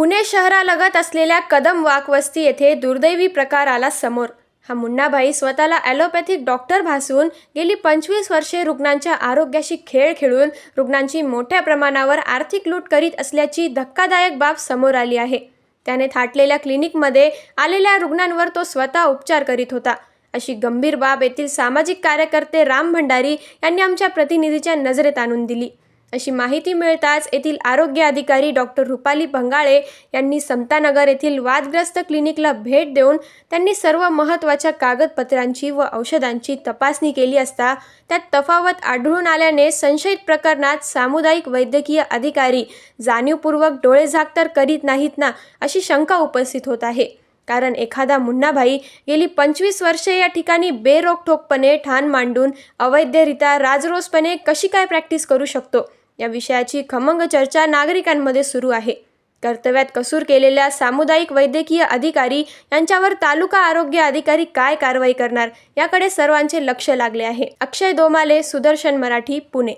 पुणे शहरालगत असलेल्या कदम वाकवस्ती येथे दुर्दैवी प्रकार आला समोर. हा मुन्नाभाई स्वतःला ॲलोपॅथिक डॉक्टर भासून गेली पंचवीस वर्षे रुग्णांच्या आरोग्याशी खेळ खेळून रुग्णांची मोठ्या प्रमाणावर आर्थिक लूट करीत असल्याची धक्कादायक बाब समोर आली आहे. त्याने थाटलेल्या क्लिनिकमध्ये आलेल्या रुग्णांवर तो स्वतः उपचार करीत होता. अशी गंभीर बाब येथील सामाजिक कार्यकर्ते राम भंडारी यांनी आमच्या प्रतिनिधीच्या नजरेत आणून दिली. अशी माहिती मिळताच येथील आरोग्य अधिकारी डॉक्टर रुपाली भंगाळे यांनी समतानगर येथील वादग्रस्त क्लिनिकला भेट देऊन त्यांनी सर्व महत्त्वाच्या कागदपत्रांची व औषधांची तपासणी केली असता त्यात तफावत आढळून आल्याने संशयित प्रकरणात सामुदायिक वैद्यकीय अधिकारी जाणीवपूर्वक डोळेझाक तर करीत नाहीत ना अशी शंका उपस्थित होत आहे. कारण एखादा मुन्नाभाई गेली पंचवीस वर्षे या ठिकाणी बेरोकठोकपणे ठाण मांडून अवैधरित्या राजरोसपणे कशी काय प्रॅक्टिस करू शकतो? या विषयाची खमंग चर्चा नागरिकांमध्ये सुरू आहे. कर्तव्यात कसूर केलेल्या सामुदायिक वैद्यकीय अधिकारी यांच्यावर तालुका आरोग्य अधिकारी काय कारवाई करणार? याकडे सर्वांचे लक्ष लागले आहे. अक्षय दोमाले सुदर्शन मराठी पुणे.